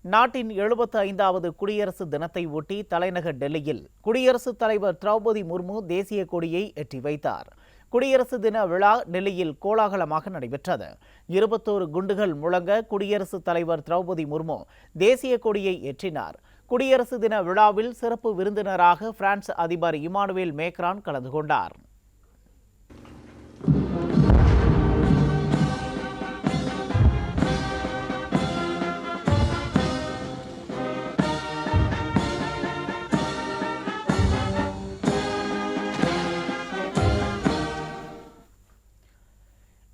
நாட்டின் எழுபத்து ஐந்தாவது குடியரசு தினத்தை ஒட்டி தலைநகர் டெல்லியில் குடியரசுத் தலைவர் திரௌபதி முர்மு தேசிய கொடியை ஏற்றி வைத்தார். குடியரசு தின விழா டெல்லியில் கோலாகலமாக நடைபெற்றது. இருபத்தோரு குண்டுகள் முழங்க குடியரசுத் தலைவர் திரௌபதி முர்மு தேசிய கொடியை ஏற்றினார். குடியரசு தின விழாவில் சிறப்பு விருந்தினராக பிரான்ஸ் அதிபர் இமானுவேல் மேக்ரான் கலந்து கொண்டார்.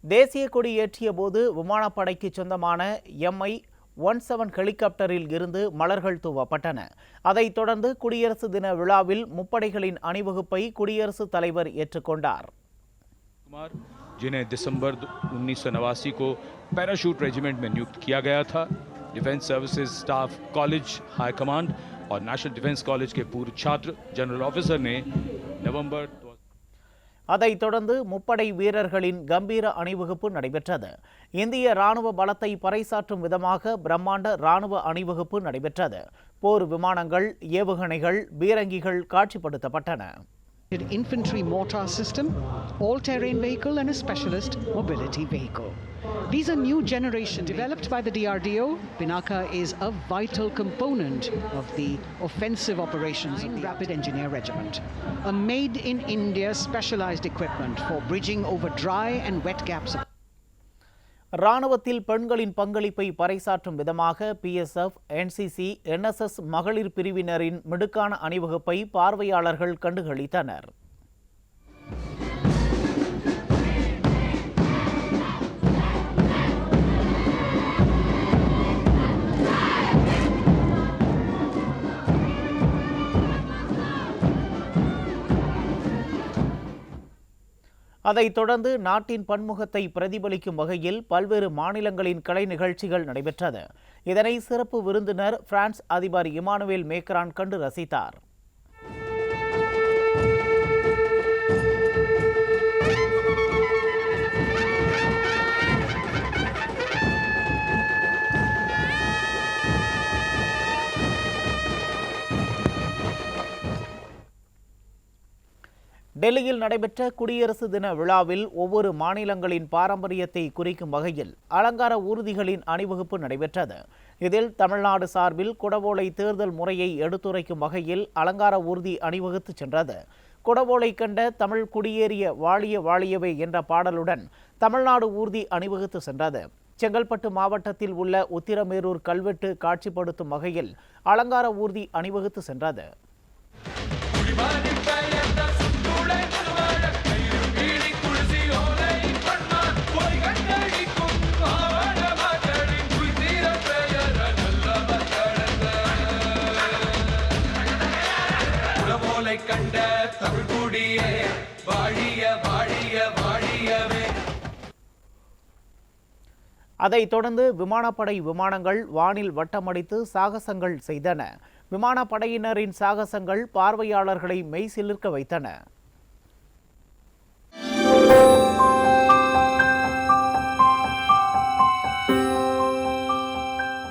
தேசிய கொடி ஏற்றிய போது விமானப்படைக்கு சொந்தமான எம்ஐ ஒன் செவன் ஹெலிகாப்டரில் இருந்து மலர்கள் தூவப்பட்டன அதைத் தொடர்ந்து குடியரசு தின விழாவில் முப்படைகளின் அணிவகுப்பை குடியரசுத் தலைவர் ஏற்றுக்கொண்டார் कुमार जिन्हें दिसंबर उन्नीस को पैराशूट रेजिमेंट में नियुक्त किया गया था defence services staff college high command और नेशनल डिफेंस कॉलेज के पूर्व छात्र जनरल ऑफिसर ने नवंबर அதைத் தொடர்ந்து முப்படை வீரர்களின் கம்பீர அணிவகுப்பு நடைபெற்றது. இந்திய ராணுவ பலத்தை பறைசாற்றும் விதமாக பிரம்மாண்ட ராணுவ அணிவகுப்பு நடைபெற்றது. போர் விமானங்கள் ஏவுகணைகள் பீரங்கிகள் காட்சிப்படுத்தப்பட்டன. Infantry mortar system, all-terrain vehicle and a specialist mobility vehicle. These are new generation developed by the DRDO. Pinaka is a vital component of the offensive operations of the Rapid Engineer Regiment. A made in India specialized equipment for bridging over dry and wet gaps. ராணுவத்தில் பெண்களின் பங்களிப்பை பறைசாற்றும் விதமாக BSF NCC NSS மகளிர் பிரிவினரின் மிடுக்கான அணிவகுப்பை பார்வையாளர்கள் கண்டுகளித்தனர். அதைத் தொடர்ந்து நாட்டின் பன்முகத்தை பிரதிபலிக்கும் வகையில் பல்வேறு மாநிலங்களின் கலை நிகழ்ச்சிகள் நடைபெற்றது. இதனை சிறப்பு விருந்தினர் பிரான்ஸ் அதிபர் இமானுவேல் மேக்ரான் கண்டு ரசித்தார். டெல்லியில் நடைபெற்ற குடியரசு தின விழாவில் ஒவ்வொரு மாநிலங்களின் பாரம்பரியத்தை குறிக்கும் வகையில் அலங்கார ஊர்திகளின் அணிவகுப்பு நடைபெற்றது. இதில் தமிழ்நாடு சார்பில் குடவோலை தேர்தல் முறையை எடுத்துரைக்கும் வகையில் அலங்கார ஊர்தி அணிவகுத்து சென்றது. குடவோலை கண்ட தமிழ் குடியேறிய வாழிய வாழியவை என்ற பாடலுடன் தமிழ்நாடு ஊர்தி அணிவகுத்து சென்றது. செங்கல்பட்டு மாவட்டத்தில் உள்ள உத்திரமேரூர் கல்வெட்டு காட்சிப்படுத்தும் வகையில் அலங்கார ஊர்தி அணிவகுத்து சென்றது. உறவோலை கண்ட தமிழ் குடியே வாழிய வாழிய வாழியவே. அதைத் தொடர்ந்து விமானப்படை விமானங்கள் வானில் வட்டமடித்து சாகசங்கள் செய்தன. விமானப்படையினரின் சாகசங்கள் பார்வையாளர்களை மெய்சிலிர்க்க வைத்தன.